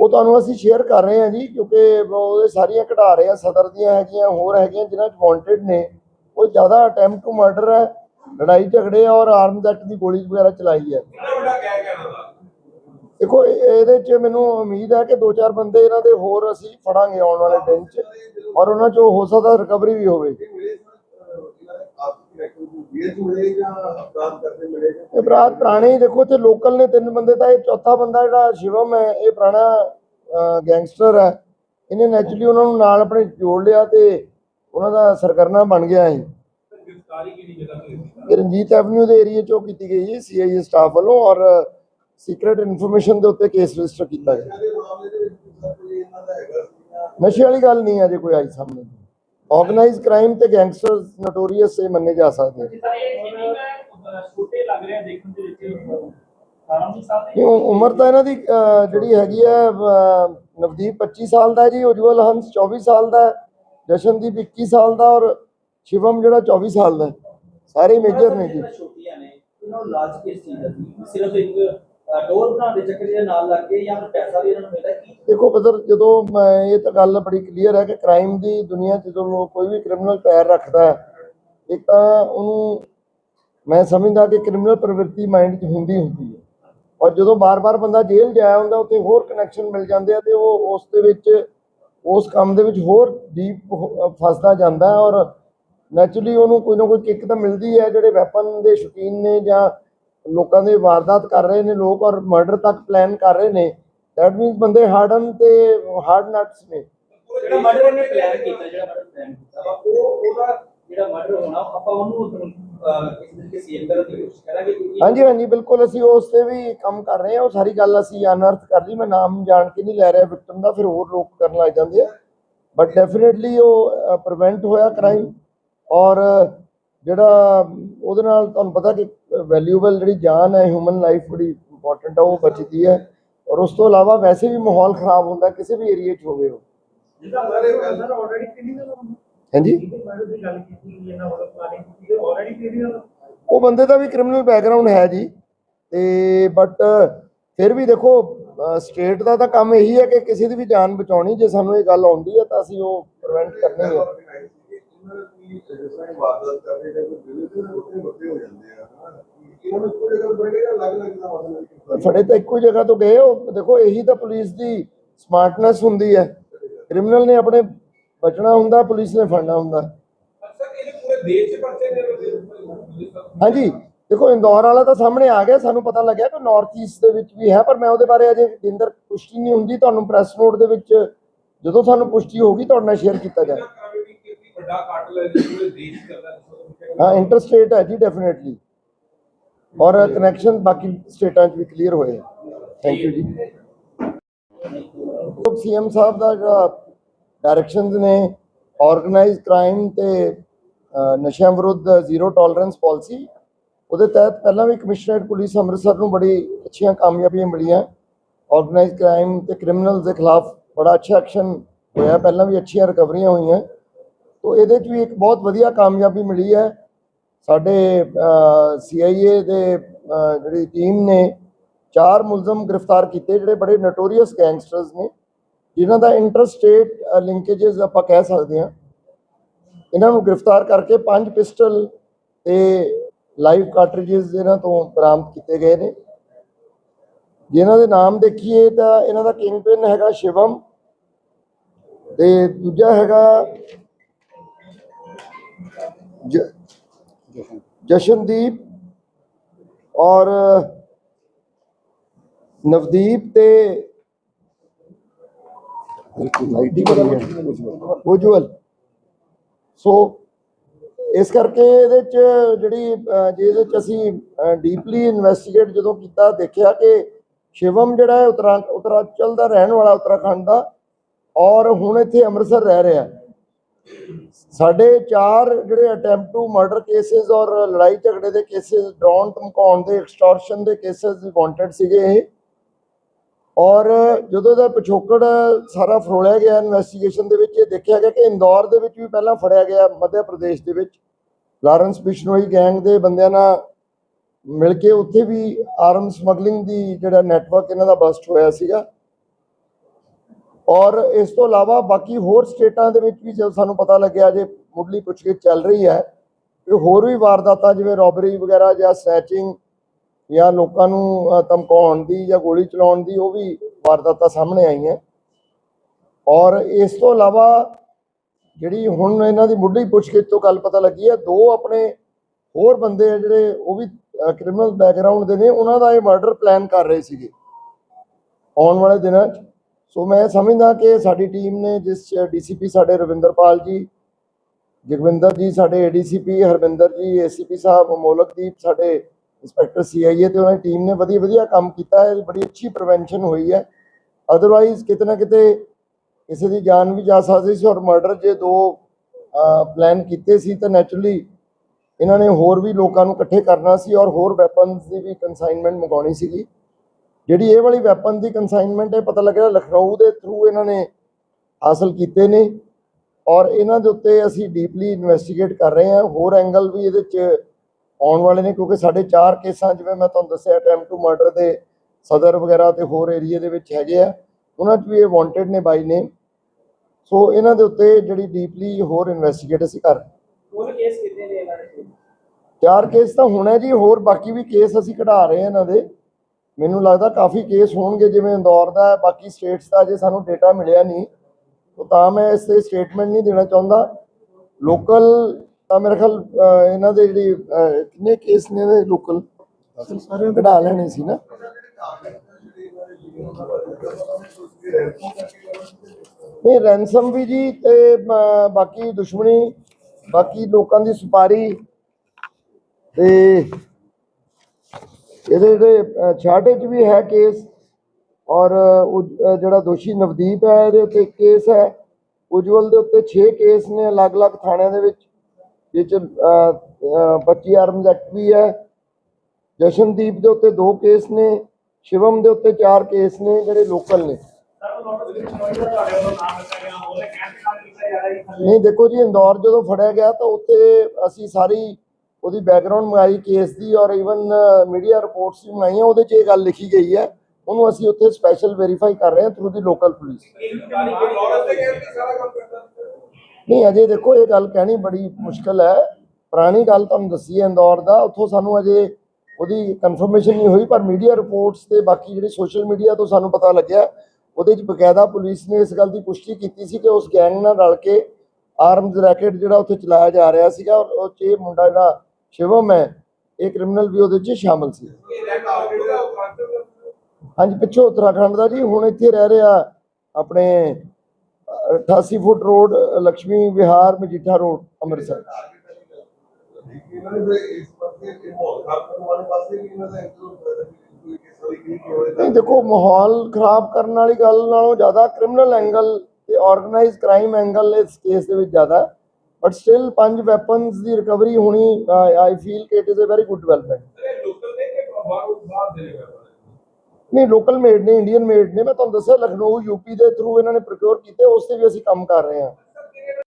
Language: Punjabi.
ਉਹ ਤੁਹਾਨੂੰ ਅਸੀਂ ਸ਼ੇਅਰ ਕਰ ਰਹੇ ਹਾਂ ਜੀ ਕਿਉਂਕਿ ਉਹਦੇ ਸਾਰੀਆਂ ਕਢਾ ਰਹੇ ਆ ਸਦਰ ਦੀਆਂ ਹੈਗੀਆਂ ਹੋਰ ਹੈਗੀਆਂ ਜਿਨ੍ਹਾਂ 'ਚ ਵਾਂਟਡ ਨੇ ਉਹ ਜ਼ਿਆਦਾ ਅਟੈਂਪਟ ਟੂ ਮਰਡਰ ਹੈ ਲੜਾਈ ਝਗੜੇ ਔਰ ਆਰਮਸ ਐਕਟ ਦੀ ਗੋਲੀ ਵਗੈਰਾ ਚਲਾਈ ਹੈ। ਦੇਖੋ ਇਹ- ਇਹਦੇ 'ਚ ਮੈਨੂੰ ਉਮੀਦ ਹੈ ਕਿ ਦੋ ਚਾਰ ਬੰਦੇ ਇਹਨਾਂ ਦੇ ਹੋਰ ਅਸੀਂ ਫੜਾਂਗੇ ਆਉਣ ਵਾਲੇ ਦਿਨ 'ਚ ਔਰ ਉਹਨਾਂ 'ਚੋਂ ਹੋ ਸਕਦਾ ਰਿਕਵਰੀ ਵੀ ਹੋਵੇ। ਇਹ ਬਰਾਤ ਪੁਰਾਣੇ ਹੀ ਦੇਖੋ ਤੇ ਲੋਕਲ ਨੇ ਤਿੰਨ ਬੰਦੇ ਤਾਂ ਇਹ ਚੌਥਾ ਬੰਦਾ ਜਿਹੜਾ ਸ਼ਿਵਮ ਹੈ ਇਹ ਪੁਰਾਣਾ ਗੈਂਗਸਟਰ ਹੈ। ਇਹਨੇ ਨੈਚੁਰਲੀ ਉਹਨਾਂ ਨੂੰ ਨਾਲ ਆਪਣੇ ਜੋੜ ਲਿਆ ਤੇ ਉਹਨਾਂ ਦਾ ਸਰਗਰਨਾ ਬਣ ਗਿਆ ਇਹ ਗ੍ਰਿਫਤਾਰੀ ਕਿਹੜੀ ਜਗ੍ਹਾ ਤੇ ਹੋਈ? ਇਹ ਰਣਜੀਤ ਐਵਨਿਊ ਦੇ ਏਰੀਆ ਚੋਂ ਕੀਤੀ ਗਈ ਹੈ ਸੀਆਈਏ ਸਟਾਫ ਵੱਲੋਂ ਔਰ ਸੀਕ੍ਰੀਟ ਇਨਫੋਰਮੇਸ਼ਨ ਦੇ ਉੱਤੇ ਕੇਸ ਰਜਿਸਟਰ ਕੀਤਾ ਗਿਆ। ਨਸ਼ੇ ਵਾਲੀ ਗੱਲ ਨਹੀਂ ਹੈ ਜੇ ਕੋਈ ਆਈ ਸਾਹਮਣੇ। ਆਰਗੇਨਾਈਜ਼ ਕ੍ਰਾਈਮ ਤੇ ਗੈਂਗਸਟਰਸ ਨੋਟੋਰੀਅਸ ਇਹ ਮੰਨੇ ਜਾ ਸਕਦੇ ਨੇ ਛੋਟੇ ਲੱਗ ਰਿਹਾ ਦੇਖਣ ਦੇ ਵਿੱਚ। ਸਾਰਾ ਨਹੀਂ ਸਾਥ ਨਹੀਂ, ਉ- ਉਮਰ ਤਾਂ ਇਹਨਾਂ ਦੀ ਜਿਹੜੀ ਹੈਗੀ ਹੈ ਨਵਦੀਪ 25 ਸਾਲ ਦਾ ਹੈ ਜੀ ਉਜਵਲ ਹੰਸ 24 ਸਾਲ ਦਾ ਹੈ ਜਸ਼ਨਦੀਪ 21 ਸਾਲ ਦਾ ਔਰ ਸ਼ਿਵਮ ਜਿਹੜਾ 24 ਸਾਲ ਦਾ ਹੈ। ਸਾਰੇ ਮੇਜਰ ਨੇ ਜੀ। ਛੋਟੀਆਂ ਨੇ ਇਹਨਾਂ ਨੂੰ ਲਾਲਚ ਕਿਸ ਚੀਜ਼ ਸਿਰਫ ਇੱਕ ਡੋਰ ਬਣਾਉਣ ਦੇ ਚੱਕਰ ਦੇ ਨਾਲ ਲੱਗ ਕੇ ਜਾਂ ਫਿਰ ਪੈਸਾ ਵੀ ਇਹਨਾਂ ਨੂੰ ਮਿਲਦਾ, ਕੀ ਦੇਖੋ ਬਦਰ ਜਦੋਂ ਮੈਂ ਇਹ ਤਾਂ ਗੱਲ ਬੜੀ ਕਲੀਅਰ ਹੈ ਕਿ ਕ੍ਰਾਈਮ ਦੀ ਦੁਨੀਆ 'ਚ ਜਦੋਂ ਲੋਕ ਕੋਈ ਵੀ ਕ੍ਰਿਮੀਨਲ ਪੈਰ ਰੱਖਦਾ ਹੈ, ਇੱਕ ਤਾਂ ਉਹਨੂੰ ਮੈਂ ਸਮਝਦਾ ਕਿ ਕ੍ਰਿਮੀਨਲ ਪ੍ਰਵਿਰਤੀ ਮਾਈਂਡ 'ਚ ਹੁੰਦੀ ਹੁੰਦੀ ਹੈ। ਔਰ ਜਦੋਂ ਬਾਰ-ਬਾਰ ਬੰਦਾ ਜੇਲ੍ਹ ਜਾਇਆ ਹੁੰਦਾ ਉੱਥੇ ਹੋਰ ਕਨੈਕਸ਼ਨ ਮਿਲ ਜਾਂਦੇ ਆ ਤੇ ਉਹ ਉਸ ਦੇ ਵਿੱਚ, ਉਸ ਕੰਮ ਦੇ ਵਿੱਚ ਹੋਰ ਡੀਪ ਫਸਦਾ ਜਾਂਦਾ ਔਰ ਨੈਚੁਰਲੀ ਉਹਨੂੰ ਕੋਈ ਨਾ ਕੋਈ ਕਿੱਕ ਤਾਂ ਮਿਲਦੀ ਹੈ, ਜਿਹੜੇ ਵੈਪਨ ਦੇ ਸ਼ੌਕੀਨ ਨੇ ਜਾਂ ਲੋਕਾਂ ਦੇ ਵਾਰਦਾਤ ਕਰ ਰਹੇ ਨੇ ਲੋਕ ਔਰ ਮਰਡਰ ਤੱਕ ਪਲਾਨ ਕਰ ਰਹੇ ਨੇ। ਦੈਟ ਮੀਨਸ ਬੰਦੇ ਹਾਰਡਨ ਤੇ ਹਾਰਡ ਨਟਸ ਨੇ। ਜਿਹੜਾ ਮਰਡਰ ਉਹਨੇ ਪਲਾਨ ਕੀਤਾ ਜਿਹੜਾ ਮਰਡਰ ਪਲਾਨ ਕੀਤਾ ਉਹ ਉਹਦਾ ਜਿਹੜਾ ਮਰਡਰ ਹੋਣਾ ਆਪਾਂ ਉਹਨੂੰ ਹਾਂਜੀ ਹਾਂਜੀ ਬਿਲਕੁਲ ਅਸੀਂ ਉਸ ਤੇ ਵੀ ਕੰਮ ਕਰ ਰਹੇ ਹਾਂ। ਉਹ ਸਾਰੀ ਗੱਲ ਅਸੀਂ ਅਨਰਥ ਕਰ ਲਈ। ਮੈਂ ਨਾਮ ਜਾਣ ਕੇ ਨਹੀਂ ਲੈ ਰਿਹਾ ਵਿਕਟਮ ਦਾ ਫਿਰ ਹੋਰ ਲੋਕ ਕਰਨ ਲੱਗ ਜਾਂਦੇ ਆ। ਬਟ ਡੈਫੀਨਿਟਲੀ ਉਹ ਪ੍ਰੀਵੈਂਟ ਹੋਇਆ ਕ੍ਰਾਈਮ ਔਰ ਜਿਹੜਾ ਉਹਦੇ ਨਾਲ ਤੁਹਾਨੂੰ ਪਤਾ ਕਿ ਵੈਲਿਊਬਲ ਜਿਹੜੀ ਜਾਨ ਹੈ ਹਿਊਮਨ ਲਾਈਫ ਬੜੀ ਇੰਪੋਰਟੈਂਟ ਹੈ ਉਹ ਬਚਦੀ ਹੈ। ਔਰ ਉਸ ਤੋਂ ਇਲਾਵਾ ਵੈਸੇ ਵੀ ਮਾਹੌਲ ਖਰਾਬ ਹੁੰਦਾ ਕਿਸੇ ਵੀ ਏਰੀਆ 'ਚ ਹੋਵੇ ਉਹ। ਹਾਂਜੀ? ਉਹ ਬੰਦੇ ਦਾ ਵੀ ਕ੍ਰਿਮੀਨਲ ਬੈਕਗ੍ਰਾਉਂਡ ਹੈ ਜੀ। ਤੇ ਬਟ ਫਿਰ ਵੀ ਦੇਖੋ ਸਟੇਟ ਦਾ ਤਾਂ ਕੰਮ ਇਹੀ ਹੈ ਕਿ ਕਿਸੇ ਦੀ ਵੀ ਜਾਨ ਬਚਾਉਣੀ ਜੇ ਸਾਨੂੰ ਇਹ ਗੱਲ ਆਉਂਦੀ ਹੈ ਤਾਂ ਅਸੀਂ ਉਹ ਪ੍ਰੀਵੈਂਟ ਕਰਨੀ ਹੈ। ਫੜੇ ਤਾਂ ਇੱਕੋ ਜਗ੍ਹਾ ਤੋਂ ਗਏ ਉਹ। ਦੇਖੋ ਇਹੀ ਤਾਂ ਪੁਲਿਸ ਦੀ ਸਮਾਰਟਨੈਸ ਹੁੰਦੀ ਹੈ। ਕ੍ਰਿਮੀਨਲ ਨੇ ਆਪਣੇ ਬਚਣਾ ਹੁੰਦਾ ਪੁਲਿਸ ਨੇ ਫੜਨਾ ਹੁੰਦਾ। ਅਕਸਰ ਇਹ ਪੂਰੇ ਦੇਸ਼ 'ਚ ਪਰਚੇ ਨੇ ਪੁਲਿਸ ਦਾ ਹਾਂਜੀ। ਦੇਖੋ ਇੰਦੌਰ ਵਾਲਾ ਤਾਂ ਸਾਹਮਣੇ ਆ ਗਿਆ ਸਾਨੂੰ ਪਤਾ ਲੱਗਿਆ ਕਿ ਨਾਰਥ ਈਸਟ ਦੇ ਵਿੱਚ ਵੀ ਹੈ ਪਰ ਮੈਂ ਉਹਦੇ ਬਾਰੇ ਅਜੇ ਜਿੰਦਰ ਪੁਸ਼ਟੀ ਨਹੀਂ ਹੁੰਦੀ। ਤੁਹਾਨੂੰ ਪ੍ਰੈਸ ਨੋਟ ਦੇ ਵਿੱਚ ਜਦੋਂ ਸਾਨੂੰ ਪੁਸ਼ਟੀ ਹੋਊਗੀ ਤੁਹਾਡੇ ਨਾਲ ਸ਼ੇਅਰ ਕੀਤਾ ਜਾਏ ਕਰਾਂਗੇ ਕਿ ਕਿੰਨੀ ਵੱਡਾ ਕਾਟਲ ਹੈ ਜੀ ਪੂਰੇ ਦੇਸ਼ ਕਰਦਾ ਜਿਸ ਹਾਂ ਇੰਟਰਸਟੇਟ ਹੈ ਜੀ ਡੈਫੀਨਿਟਲੀ ਔਰ ਕਨੈਕਸ਼ਨ ਬਾਕੀ ਸਟੇਟਾਂ 'ਚ ਵੀ ਕਲੀਅਰ ਹੋਏ ਥੈਂਕ ਯੂ ਜੀ। ਸੀਐਮ ਸਾਹਿਬ ਦਾ ਜਿਹੜਾ ਡਾਇਰੈਕਸ਼ਨਸ ਨੇ ਆਰਗੇਨਾਈਜ਼ ਕ੍ਰਾਈਮ ਤੇ ਨਸ਼ਿਆਂ ਵਿਰੁੱਧ ਜ਼ੀਰੋ ਟੋਲਰੈਂਸ ਪਾਲਿਸੀ ਉਹਦੇ ਤਹਿਤ ਪਹਿਲਾਂ ਵੀ ਕਮਿਸ਼ਨਰੇਟ ਪੁਲਿਸ ਅੰਮ੍ਰਿਤਸਰ ਨੂੰ ਬੜੀ ਅੱਛੀਆਂ ਕਾਮਯਾਬੀਆਂ ਮਿਲੀਆਂ। ਆਰਗੇਨਾਈਜ਼ ਕ੍ਰਾਈਮ ਤੇ ਕ੍ਰਿਮੀਨਲਸ ਦੇ ਖਿਲਾਫ ਬੜਾ ਅੱਛਾ ਐਕਸ਼ਨ ਹੋਇਆ, ਪਹਿਲਾਂ ਵੀ ਅੱਛੀਆਂ ਰਿਕਵਰੀਆਂ ਹੋਈਆਂ। ਤੋ ਇਹਦੇ 'ਚ ਵੀ ਇੱਕ ਬਹੁਤ ਵਧੀਆ ਕਾਮਯਾਬੀ ਮਿਲੀ ਹੈ। ਸਾਡੇ ਸੀਆਈਏ ਦੇ ਜਿਹੜੀ ਟੀਮ ਨੇ ਚਾਰ ਮੁਲਜ਼ਮ ਗ੍ਰਿਫਤਾਰ ਕੀਤੇ, ਜਿਹੜੇ ਬੜੇ ਨਟੋਰੀਅਸ ਗੈਂਗਸਟਰਸ ਨੇ, ਜਿਨ੍ਹਾਂ ਦਾ ਇੰਟਰਸਟੇਟ ਲਿੰਕੇजेस ਆਪਾਂ ਕਹਿ ਸਕਦੇ ਹਾਂ। ਇਹਨਾਂ ਨੂੰ ਗ੍ਰਿਫਤਾਰ ਕਰਕੇ ਪੰਜ ਪਿਸਟਲ ਤੇ ਲਾਈਵ ਕਾਰਟ੍ਰਿਜਸ ਇਹਨਾਂ ਤੋਂ ਬਰਾਮਦ ਕੀਤੇ ਗਏ ਨੇ। ਜਿਨ੍ਹਾਂ ਦੇ ਨਾਮ ਦੇਖੀਏ ਤਾਂ ਇਹਨਾਂ ਦਾ ਕਿੰਗ ਪਿਨ ਹੈਗਾ ਸ਼ਿਵਮ ਤੇ ਦੂਜਾ ਹੈਗਾ ਜਸ਼ਨਦੀਪ ਔਰ ਨਵਦੀਪ ਤੇ ਉਜਵਲ। ਸੋ ਇਸ ਕਰਕੇ ਇਹਦੇ ਚ ਜਿਹੜੀ ਅਹ, ਜੇ ਇਹਦੇ ਚ ਅਸੀਂ ਡੀਪਲੀ ਇਨਵੈਸਟੀਗੇਟ ਜਦੋਂ ਕੀਤਾ ਦੇਖਿਆ ਕਿ ਸ਼ਿਵਮ ਜਿਹੜਾ ਹੈ ਉਤਰਾ ਉਤਰਾਚਲ ਦਾ ਰਹਿਣ ਵਾਲਾ ਉੱਤਰਾਖੰਡ ਦਾ ਔਰ ਹੁਣ ਇੱਥੇ ਅੰਮ੍ਰਿਤਸਰ ਰਹਿ ਰਿਹਾ। ਸਾਡੇ ਚਾਰ ਜਿਹੜੇ ਅਟੈਂਪਟ ਟੂ ਮਰਡਰ ਕੇਸਸ ਔਰ ਲੜਾਈ ਝਗੜੇ ਦੇ ਕੇਸਸ ਡਰਾਉਣ ਧਮਕਾਉਣ ਦੇ ਐਕਸਟੋਰਸ਼ਨ ਦੇ ਕੇਸਸ ਵਾਂਟਡ ਸੀਗੇ ਇਹ। ਔਰ ਜਦੋਂ ਦਾ ਪਿਛੋਕੜ ਸਾਰਾ ਫਰੋਲਿਆ ਗਿਆ ਇਨਵੈਸਟੀਗੇਸ਼ਨ ਦੇ ਵਿੱਚ, ਇਹ ਦੇਖਿਆ ਗਿਆ ਕਿ ਇੰਦੌਰ ਦੇ ਵਿੱਚ ਵੀ ਪਹਿਲਾਂ ਫੜਿਆ ਗਿਆ ਮੱਧ ਪ੍ਰਦੇਸ਼ ਦੇ ਵਿੱਚ। ਲਾਰੈਂਸ ਬਿਸ਼ਨੋਈ ਗੈਂਗ ਦੇ ਬੰਦਿਆਂ ਨਾਲ ਮਿਲ ਕੇ ਉੱਥੇ ਵੀ ਆਰਮ ਸਮਗਲਿੰਗ ਦੀ ਜਿਹੜਾ ਨੈਟਵਰਕ ਇਹਨਾਂ ਦਾ ਬਸਟ ਹੋਇਆ ਸੀਗਾ। ਔਰ ਇਸ ਤੋਂ ਇਲਾਵਾ ਬਾਕੀ ਹੋਰ ਸਟੇਟਾਂ ਦੇ ਵਿੱਚ ਵੀ ਜਦੋਂ ਸਾਨੂੰ ਪਤਾ ਲੱਗਿਆ ਜੇ ਮੁੱਢਲੀ ਪੁੱਛਗਿੱਛ ਚੱਲ ਰਹੀ ਹੈ ਕਿ ਹੋਰ ਵੀ ਵਾਰਦਾਤਾਂ ਜਿਵੇਂ ਰੋਬਰੀ ਵਗੈਰਾ ਜਾਂ ਸੈਚਿੰਗ ਜਾਂ ਲੋਕਾਂ ਨੂੰ ਧਮਕਾਉਣ ਦੀ ਜਾਂ ਗੋਲੀ ਚਲਾਉਣ ਦੀ ਉਹ ਵੀ ਵਾਰਦਾਤਾਂ ਸਾਹਮਣੇ ਆਈਆਂ। ਔਰ ਇਸ ਤੋਂ ਇਲਾਵਾ ਜਿਹੜੀ ਹੁਣ ਇਹਨਾਂ ਦੀ ਮੁੱਢਲੀ ਪੁੱਛਗਿੱਛ ਤੋਂ ਗੱਲ ਪਤਾ ਲੱਗੀ ਹੈ, ਦੋ ਆਪਣੇ ਹੋਰ ਬੰਦੇ ਆ ਜਿਹੜੇ ਉਹ ਵੀ ਕ੍ਰਿਮੀਨਲ ਬੈਕਗ੍ਰਾਉਂਡ ਦੇ ਨੇ, ਉਹਨਾਂ ਦਾ ਇਹ ਮਰਡਰ ਪਲਾਨ ਕਰ ਰਹੇ ਸੀਗੇ। ਆਉਣ ਵਾਲੇ ਦਿਨਾਂ 'ਚ ਸੋ ਮੈਂ ਸਮਝਦਾ ਕਿ ਸਾਡੀ ਟੀਮ ਨੇ ਜਿਸ ਡੀਸੀਪੀ ਸਾਡੇ ਰਵਿੰਦਰਪਾਲ ਜੀ, ਜਗਵਿੰਦਰ ਜੀ, ਸਾਡੇ ਏਡੀਸੀਪੀ ਹਰਵਿੰਦਰ ਜੀ ਏਸੀਪੀ ਸਾਹਿਬ, ਮੋਲਕਦੀਪ ਸਾਡੇ ਇੰਸਪੈਕਟਰ ਸੀਆਈਏ ਤੇ ਉਹਨਾਂ ਦੀ ਟੀਮ ਨੇ ਵਧੀਆ ਵਧੀਆ ਕੰਮ ਕੀਤਾ ਹੈ, ਬੜੀ ਅੱਛੀ ਪ੍ਰੀਵੈਂਸ਼ਨ ਹੋਈ ਹੈ। ਅਦਰਵਾਈਜ਼ ਕਿਤੇ ਨਾ ਕਿਤੇ ਕਿਸੇ ਦੀ ਜਾਨ ਵੀ ਜਾ ਸਕਦੀ ਸੀ ਔਰ ਮਰਡਰ ਜੇ ਦੋ ਪਲਾਨ ਕੀਤੇ ਸੀ ਤਾਂ ਨੈਚੁਰਲੀ ਇਹਨਾਂ ਨੇ ਹੋਰ ਵੀ ਲੋਕਾਂ ਨੂੰ ਇਕੱਠੇ ਕਰਨਾ ਸੀ ਔਰ ਹੋਰ ਵੈਪਨਸ ਦੀ ਵੀ ਕਨਸਾਈਨਮੈਂਟ ਮੰਗਾਉਣੀ ਸੀਗੀ। ਜਿਹੜੀ ਇਹ ਵਾਲੀ ਵੈਪਨ ਦੀ ਕਨਸਾਈਨਮੈਂਟ ਹੈ ਪਤਾ ਲੱਗਿਆ ਲਖਨਊ ਦੇ ਥਰੂ ਇਹਨਾਂ ਨੇ ਹਾਸਲ ਕੀਤੇ ਨੇ ਔਰ ਇਹਨਾਂ ਦੇ ਉੱਤੇ ਅਸੀਂ ਡੀਪਲੀ ਇਨਵੈਸਟੀਗੇਟ ਕਰ ਰਹੇ ਹਾਂ। ਹੋਰ ਐਂਗਲ ਵੀ ਇਹਦੇ 'ਚ ਆਉਣ ਵਾਲੇ ਨੇ ਕਿਉਂਕਿ ਸਾਡੇ ਚਾਰ ਕੇਸਾਂ ਜਿਵੇਂ ਮੈਂ ਤੁਹਾਨੂੰ ਦੱਸਿਆ ਅਟੈਂਪਟ ਟੂ ਮਰਡਰ ਦੇ ਸਦਰ ਵਗੈਰਾ ਤੇ ਹੋਰ ਏਰੀਆ ਦੇ ਵਿੱਚ ਹੈਗੇ ਆ। ਉਹਨਾਂ 'ਚ ਵੀ ਇਹ ਵਾਂਟਡ ਨੇ ਬਾਈ ਨੇ ਸੋ ਇਹਨਾਂ ਦੇ ਉੱਤੇ ਜਿਹੜੀ ਡੀਪਲੀ ਹੋਰ ਇਨਵੈਸਟੀਗੇਟ ਅਸੀਂ ਕਰ ਰਹੇ ਹਾਂ। ਹੁਣ ਕੇਸ ਕਿੰਨੇ ਨੇ ਇਹਨਾਂ ਦੇ? ਚਾਰ ਕੇਸ ਤਾਂ ਹੋਣਾ ਜੀ ਹੋਰ ਬਾਕੀ ਵੀ ਕੇਸ ਅਸੀਂ ਕਢਾ ਰਹੇ ਹਾਂ ਇਹਨਾਂ ਦੇ। ਮੈਨੂੰ ਲੱਗਦਾ ਕਾਫੀ ਕੇਸ ਹੋਣਗੇ, ਜਿਵੇਂ ਇੰਦੌਰ ਦਾ ਬਾਕੀ ਸਟੇਟਸ ਦਾ ਜੇ ਸਾਨੂੰ ਡੇਟਾ ਮਿਲਿਆ ਨਹੀਂ। ਤਾਂ ਮੈਂ ਇਸ ਤੇ ਸਟੇਟਮੈਂਟ ਨਹੀਂ ਦੇਣਾ ਚਾਹੁੰਦਾ। ਲੋਕਲ ਤਾਂ ਮੇਰੇ ਖਿਆਲ ਇਹਨਾਂ ਦੇ ਜਿਹੜੀ ਕਿੰਨੇ ਕੇਸ ਨੇ ਇਹਦੇ ਲੋਕਲ ਸਾਰੇ ਕਢਾ ਲੈਣੇ ਸੀ ਨਾ। ਨਹੀਂ ਰੈਂਸਮ ਵੀ ਜੀ ਤੇ ਬਾਕੀ ਦੁਸ਼ਮਣੀ, ਬਾਕੀ ਲੋਕਾਂ ਦੀ ਸੁਪਾਰੀ ਤੇ ਇਹਦੇ ਜਿਹੜੇ ਛਾਟੇ 'ਚ ਵੀ ਹੈ ਕੇਸ ਔਰ ਜਿਹੜਾ ਦੋਸ਼ੀ ਨਵਦੀਪ ਹੈ ਇਹਦੇ ਉੱਤੇ ਕੇਸ ਹੈ। ਉਜਵਲ ਦੇ ਉੱਤੇ 6 ਕੇਸ ਨੇ ਅਲੱਗ-ਅਲੱਗ ਥਾਣਿਆਂ ਦੇ ਵਿੱਚ ਜਿਹ 'ਚ ਅਹ, ਅਹ, 25 ਆਰਮਜ਼ ਐਕਟ ਵੀ ਹੈ। ਜਸ਼ਨਦੀਪ ਦੇ ਉੱਤੇ ਦੋ ਕੇਸ ਨੇ ਸ਼ਿਵਮ ਦੇ ਉੱਤੇ ਚਾਰ ਕੇਸ ਨੇ ਜਿਹੜੇ ਲੋਕਲ ਨੇ। ਵਿੱਚ ਨਹੀਂ ਦੇਖੋ ਜੀ ਇੰਦੌਰ ਜਦੋਂ ਫੜਿਆ ਗਿਆ ਤਾਂ ਉੱਥੇ ਅਸੀਂ ਸਾਰੀ ਉਹਦੀ ਬੈਕਗ੍ਰਾਉਂਡ ਮੰਗਾਈ ਕੇਸ ਦੀ ਔਰ ਇਵਨ ਮੀਡੀਆ ਰਿਪੋਰਟਸ ਵੀ ਮੰਗਾਈਆਂ, ਉਹਦੇ 'ਚ ਇਹ ਗੱਲ ਲਿਖੀ ਗਈ ਹੈ। ਉਹਨੂੰ ਅਸੀਂ ਉੱਥੇ ਸਪੈਸ਼ਲ ਵੈਰੀਫਾਈ ਕਰ ਰਹੇ ਹਾਂ ਥਰੂ ਦੀ ਲੋਕਲ ਪੁਲਿਸ ਨਹੀਂ, ਅਜੇ ਦੇਖੋ, ਇਹ ਗੱਲ ਕਹਿਣੀ ਬੜੀ ਮੁਸ਼ਕਲ ਹੈ। ਪੁਰਾਣੀ ਗੱਲ ਤੁਹਾਨੂੰ ਦੱਸੀ ਹੈ ਇੰਦੌਰ ਦਾ, ਉੱਥੋਂ ਸਾਨੂੰ ਅਜੇ ਉਹਦੀ ਕਨਫਰਮੇਸ਼ਨ ਨਹੀਂ ਹੋਈ, ਪਰ ਮੀਡੀਆ ਰਿਪੋਰਟਸ ਤੇ ਬਾਕੀ ਜਿਹੜੇ ਸੋਸ਼ਲ ਮੀਡੀਆ ਤੋਂ ਸਾਨੂੰ ਪਤਾ ਲੱਗਿਆ, ਉਹਦੇ 'ਚ ਬਕਾਇਦਾ ਪੁਲਿਸ ਨੇ ਇਸ ਗੱਲ ਦੀ ਪੁਸ਼ਟੀ ਕੀਤੀ ਸੀ ਕਿ ਉਸ ਗੈਂਗ ਨਾਲ ਰਲ ਕੇ ਆਰਮਜ਼ ਰੈਕੇਟ ਜਿਹੜਾ ਉੱਥੇ ਚਲਾਇਆ ਜਾ ਰਿਹਾ ਸੀਗਾ, ਔਰ ਉਹ 'ਚ ਇਹ ਮੁੰਡਾ ਜਿਹੜਾ ਸ਼ਿਵਮ ਹੈ ਇਹ ਕ੍ਰਿਮੀਨਲ ਵੀ ਉਹਦੇ 'ਚ ਸ਼ਾਮਲ ਸੀ। ਹਾਂਜੀ, ਪਿੱਛੋਂ ਉੱਤਰਾਖੰਡ ਦਾ ਜੀ, ਹੁਣ ਇੱਥੇ ਰਹਿ ਰਿਹਾ ਆਪਣੇ 88 ਫੁੱਟ ਰੋਡ ਲక్ష్ਮੀ ਵਿਹਾਰ, ਮਜੀਠਾ ਰੋਡ, ਅੰਮ੍ਰਿਤਸਰ। ਨਹੀਂ, ਦੇਖੋ, ਮਾਹੌਲ ਖਰਾਬ ਕਰਨ ਵਾਲੀ ਗੱਲ ਨਾਲੋਂ ਜ਼ਿਆਦਾ ਕ੍ਰਿਮੀਨਲ ਐਂਗਲ ਤੇ ਆਰਗੇਨਾਈਜ਼ ਕ੍ਰਾਈਮ ਐਂਗਲ ਇਸ ਕੇਸ ਦੇ ਵਿੱਚ ਜ਼ਿਆਦਾ। ਬਟ ਸਟਿਲ ਪੰਜ ਵੈਪਨਸ ਦੀ ਰਿਕਵਰੀ ਹੋਣੀ ਆਈ ਫੀਲ ਕਿ it is a very good development ਨਹੀਂ ਲੋਕਲ ਮੇਡ ਨੇ ਇੰਡੀਅਨ ਮੇਡ ਨੇ। ਮੈਂ ਤੁਹਾਨੂੰ ਦੱਸਿਆ ਲਖਨਊ ਯੂਪੀ ਦੇ ਥਰੂ ਇਹਨਾਂ ਨੇ ਪ੍ਰੋਕਿਉਰ ਕੀਤੇ ਉਸ ਤੇ ਵੀ ਅਸੀਂ ਕੰਮ ਕਰ ਰਹੇ ਹਾਂ।